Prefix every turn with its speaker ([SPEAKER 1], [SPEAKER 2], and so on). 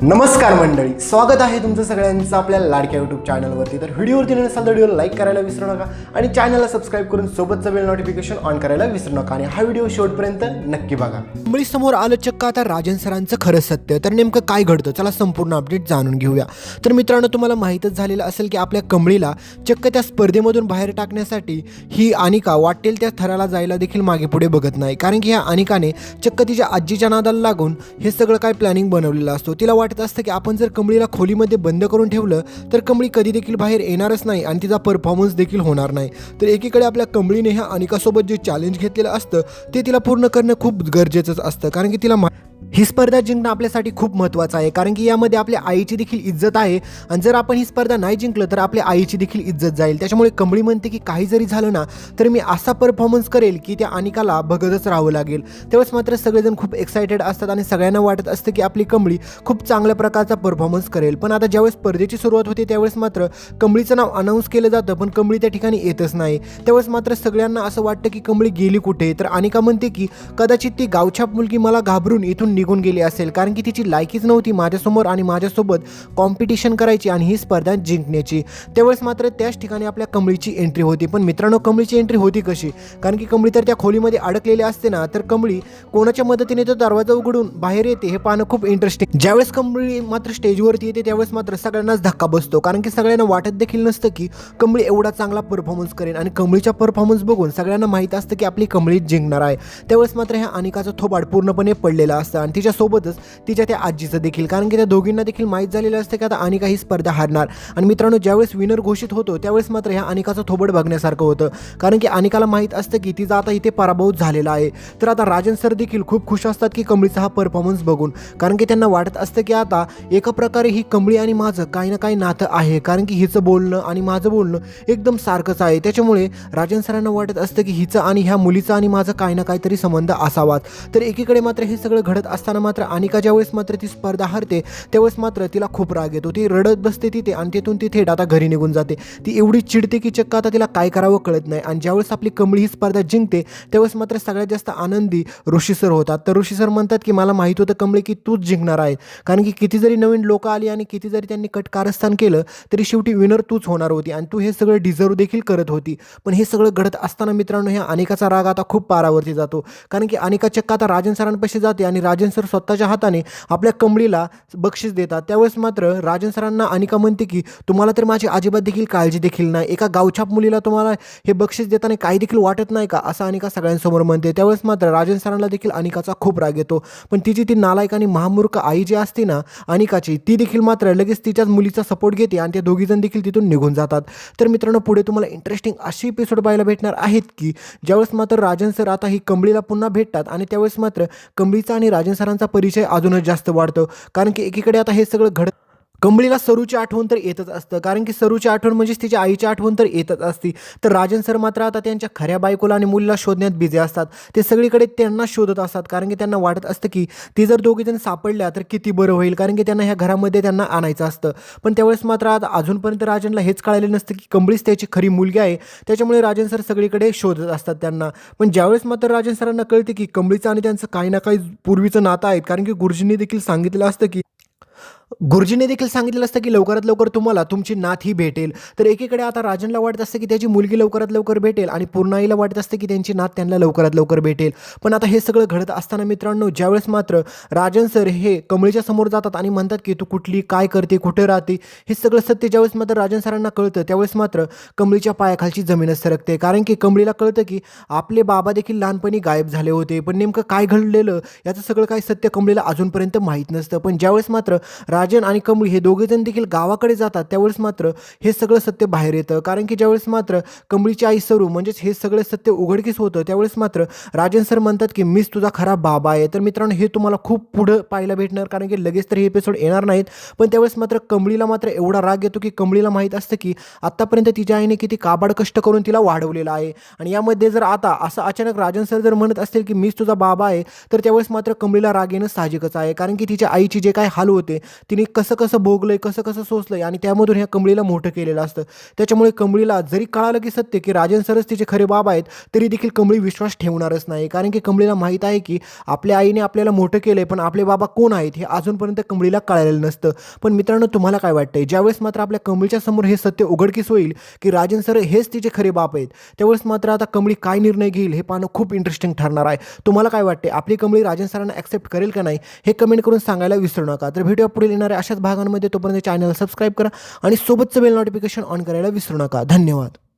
[SPEAKER 1] नमस्कार मंडळी स्वागत आहे तुमचं सगळ्यांचं आपल्या लाडक्या यूट्यूब चॅनलवरती तर व्हिडिओवरती नसाल तर व्हिडिओ लाईक करायला विसरू नका आणि चॅनलला सबस्क्राईब करून सोबतचं बेल नोटिफिकेशन ऑन करायला विसरू नका. आणि हा व्हिडिओ शेवटपर्यंत नक्की बघा. मुंबई समोर आलं चक्क आता राजन सरांचं खरं सत्य. तर नेमकं काय घडतं? चला संपूर्ण अपडेट जाणून घेऊया. तर मित्रांनो तुम्हाला माहीतच झालेलं असेल की आपल्या कमळीला चक्क त्या स्पर्धेमधून बाहेर टाकण्यासाठी ही अनिका वाटेल त्या थराला जायला देखील मागे पुढे बघत नाही. कारण की ह्या अनिकाने चक्क तिच्या आजीच्या नादाला लागून हे सगळं काय प्लॅनिंग बनवलेलं असतो? तिला वाटत असतं की आपण जर कमळीला खोलीमध्ये बंद करून ठेवलं तर कमळी कधी देखील बाहेर येणारच नाही आणि तिचा परफॉर्मन्स देखील होणार नाही. तर एकीकडे आपल्या कमळीने ह्या अनिकासोबत जे चॅलेंज घेतलेलं असतं ते तिला पूर्ण करणं खूप गरजेचंच असतं. कारण की तिला मा- ही स्पर्धा जिंकणं आपल्यासाठी खूप महत्त्वाचं आहे कारण की यामध्ये आपल्या आईची देखील इज्जत आहे. आणि जर आपण ही स्पर्धा नाही जिंकलं तर आपल्या आईची देखील इज्जत जाईल. त्याच्यामुळे कंबळी म्हणते की काही जरी झालं ना तर मी असा परफॉर्मन्स करेल की त्या अनिकाला बघतच राहावं लागेल. तेव्हाच मात्र सगळेजण खूप एक्सायटेड असतात आणि सगळ्यांना वाटत असतं की आपली कंबळी खूप चांगल्या प्रकारचा परफॉर्मन्स करेल. पण आता ज्यावेळेस स्पर्धेची सुरुवात होते त्यावेळेस मात्र कंबळीचं नाव अनाऊन्स केलं जातं पण कंबळी त्या ठिकाणी येतच नाही. त्यावेळेस मात्र सगळ्यांना असं वाटतं की कंबळी गेली कुठे? तर अनिका म्हणते की कदाचित ती गावछाप मुलगी मला घाबरून इथून निघून गेली असेल. कारण की तिची लायकीच नव्हती माझ्यासमोर आणि माझ्यासोबत कॉम्पिटिशन करायची आणि ही स्पर्धा जिंकण्याची. त्यावेळेस मात्र त्याच ठिकाणी आपल्या कमळीची एंट्री होती. पण मित्रांनो कमळीची एंट्री होती कशी? कारण की कमळी तर त्या खोलीमध्ये अडकलेली असते ना तर कमळी कोणाच्या मदतीने तो दरवाजा उघडून बाहेर येते हे पाहणं खूप इंटरेस्टिंग ज्यावेळेस कमळी मात्र स्टेजवरती येते त्यावेळेस मात्र सगळ्यांनाच धक्का बसतो. कारण की सगळ्यांना वाटत देखील नसतं की कमळी एवढा चांगला परफॉर्मन्स करेन. आणि कमळीच्या परफॉर्मन्स बघून सगळ्यांना माहीत असतं की आपली कमळी जिंकणार आहे. त्यावेळेस मात्र ह्या अनिकाचा थोबाड पूर्णपणे पडलेला असतं. आणि तिच्यासोबतच तिच्या त्या आजीचं देखील. कारण की त्या दोघींना देखील माहीत झालेलं असतं की आता अनिका ही स्पर्धा हारणार. आणि मित्रांनो ज्यावेळेस विनर घोषित होतो त्यावेळेस मात्र ह्या अनिकाचं थोबड बघण्यासारखं होतं. कारण की अनिकाला माहीत असतं की तिचा आता इथे पराभव झालेला आहे. तर आता राजन सर देखील खूप खुश असतात की कमळीचा हा परफॉर्मन्स बघून. कारण की त्यांना वाटत असतं की आता एका प्रकारे ही कमळी आणि माझं काही ना काही नातं आहे. कारण की हिचं बोलणं आणि माझं बोलणं एकदम सारखंच आहे. त्याच्यामुळे राजन सरांना वाटत असतं की हिचं आणि ह्या मुलीचं आणि माझं काही ना काहीतरी संबंध असावात. तर एकीकडे मात्र हे सगळं घडत असताना मात्र अनिका ज्यावेळेस मात्र ती स्पर्धा हरते त्यावेळेस मात्र तिला खूप राग येतो. ती रडत बसते तिथे आणि तिथून ती थेट आता घरी निघून जाते. ती एवढी चिडते की चक्क आता तिला काय करावं कळत नाही. आणि ज्यावेळेस आपली कमळी ही स्पर्धा जिंकते त्यावेळेस मात्र सगळ्यात जास्त आनंदी ऋषी सर होतात. तर ऋषी सर म्हणतात की मला माहीत होतं कमळी की तूच जिंकणार आहे. कारण की किती जरी नवीन लोक आली आणि किती जरी त्यांनी कटकारस्थान केलं तरी शेवटी विनर तूच होणार होती. आणि तू हे सगळं डिझर्व देखील करत होती. पण हे सगळं घडत असताना मित्रांनो ह्या अनेकाचा राग आता खूप पारावरती जातो. कारण की अनिका चक्क आता राजन सरांपाशी जाते आणि राजन सर स्वतःच्या हाताने आपल्या कमळीला बक्षीस देतात. त्यावेळेस मात्र राजन सरांना अनिका म्हणते की तुम्हाला तर माझी अजिबात देखील काळजी देखील नाही. एका गावछाप मुलीला तुम्हाला हे बक्षीस देताना काही देखील वाटत नाही का? असं अनिका सगळ्यांसमोर म्हणते. त्यावेळेस मात्र राजन सरांना देखील अनिकाचा खूप राग येतो. पण तिची ती नालायक आणि महामूर्ख आई जी असते ना अनिकाची ती देखील मात्र लगेच तिच्याच मुलीचा सपोर्ट घेते आणि ते दोघीजण देखील तिथून निघून जातात. तर मित्रांनो पुढे तुम्हाला इंटरेस्टिंग अशी एपिसोड पाहायला भेटणार आहेत की ज्यावेळेस मात्र राजन सर आता ही कमळीला पुन्हा भेटतात आणि त्यावेळेस मात्र कमळीचा आणि राजन सरांचा परिचय अजूनच जास्त वाढतो. कारण की एकीकडे आता हे सगळं घडत कंबळीला सरूची आठवण तर येतच असतं. कारण की सरूची आठवण म्हणजेच तिच्या आईची आठवण तर येतच असती. तर राजन सर मात्र आता त्यांच्या खऱ्या बायकोला आणि मुलीला शोधण्यात बिझी असतात. ते सगळीकडे त्यांना शोधत असतात. कारण की त्यांना वाटत असतं की ती जर दोघी जण सापडल्या तर किती बरं होईल. कारण की त्यांना ह्या घरामध्ये त्यांना आणायचं असतं. पण त्यावेळेस मात्र आता अजूनपर्यंत राजनला हेच कळालेलं नसतं की कंबळीच त्याची खरी मुलगी आहे. त्याच्यामुळे राजन सर सगळीकडे शोधत असतात त्यांना. पण ज्यावेळेस मात्र राजन सरांना कळते की कंबळीचं आणि त्यांचं काही ना काही पूर्वीचं नातं आहेत. कारण की गुरुजींनी देखील सांगितलं असतं की गुरुजीने देखील सांगितलेलं असतं की लवकरात लवकर तुम्हाला तुमची नात ही भेटेल. तर एकीकडे आता राजनला वाटत असतं की त्याची मुलगी लवकरात लवकर भेटेल आणि पूर्णाईला वाटत असतं की त्यांची नात त्यांना लवकरात लवकर भेटेल. पण आता हे सगळं घडत असताना मित्रांनो ज्यावेळेस मात्र राजन सर हे कमळीच्या समोर जातात आणि म्हणतात की तू कुठली काय करते कुठे राहते हे सगळं सत्य ज्यावेळेस मात्र राजन सरांना कळतं त्यावेळेस मात्र कमळीच्या पायाखालची जमीनच सरकते. कारण की कमळीला कळतं की आपले बाबा देखील लहानपणी गायब झाले होते. पण नेमकं काय घडलेलं याचं सगळं काय सत्य कमळीला अजूनपर्यंत माहीत नसतं. पण ज्यावेळेस मात्र राज राजन आणि कमळी हे दोघेजण देखील गावाकडे जातात त्यावेळेस मात्र हे सगळं सत्य बाहेर येतं. कारण की ज्यावेळेस मात्र कमळीची आई सरू म्हणजेच हे सगळं सत्य उघडकीस होतं त्यावेळेस मात्र राजन सर म्हणतात की मीच तुझा खरा बाबा आहे. तर मित्रांनो हे तुम्हाला खूप पुढं पाहायला भेटणार कारण की लगेच तर हे एपिसोड येणार नाहीत. पण त्यावेळेस मात्र कमळीला मात्र एवढा राग येतो की कमळीला माहीत असतं की आत्तापर्यंत तिच्या आईने किती काबाड कष्ट करून तिला वाढवलेलं आहे. आणि यामध्ये जर आता असं अचानक राजन सर जर म्हणत असतील की मीच तुझा बाबा आहे तर त्यावेळेस मात्र कमळीला राग येणं साहजिकच आहे. कारण की तिच्या आईची जे काय हाल होते तिने कसं कसं भोगलंय कसं कसं सोसलंय आणि त्यामधून ह्या कमळीला मोठं केलेलं असतं. त्याच्यामुळे कमळीला जरी कळालं की सत्य की राजन सरच तिचे खरे बाबा आहेत तरी देखील कमळी विश्वास ठेवणारच नाही. कारण की कमळीला माहीत आहे की आपल्या आईने आपल्याला मोठं केलंय पण आपले बाबा कोण आहेत हे अजूनपर्यंत कमळीला कळालेलं नसतं. पण मित्रांनो तुम्हाला काय वाटतंय? ज्यावेळेस मात्र आपल्या कमळीच्या समोर हे सत्य उघडकीस होईल की राजन सर हेच तिचे खरे बाप आहेत त्यावेळेस मात्र आता कमळी काय निर्णय घेईल हे पाहणं खूप इंटरेस्टिंग ठरणार आहे. तुम्हाला काय वाटते आपली कमळी राजन सरांना ॲक्सेप्ट करेल का नाही? हे कमेंट करून सांगायला विसरू नका. तर व्हिडिओ पुढील येणाऱ्या अशाच भागांमध्ये तोपर्यंत चॅनल सबस्क्राईब करा आणि सोबतचं बेल नोटिफिकेशन ऑन करायला विसरू नका. धन्यवाद.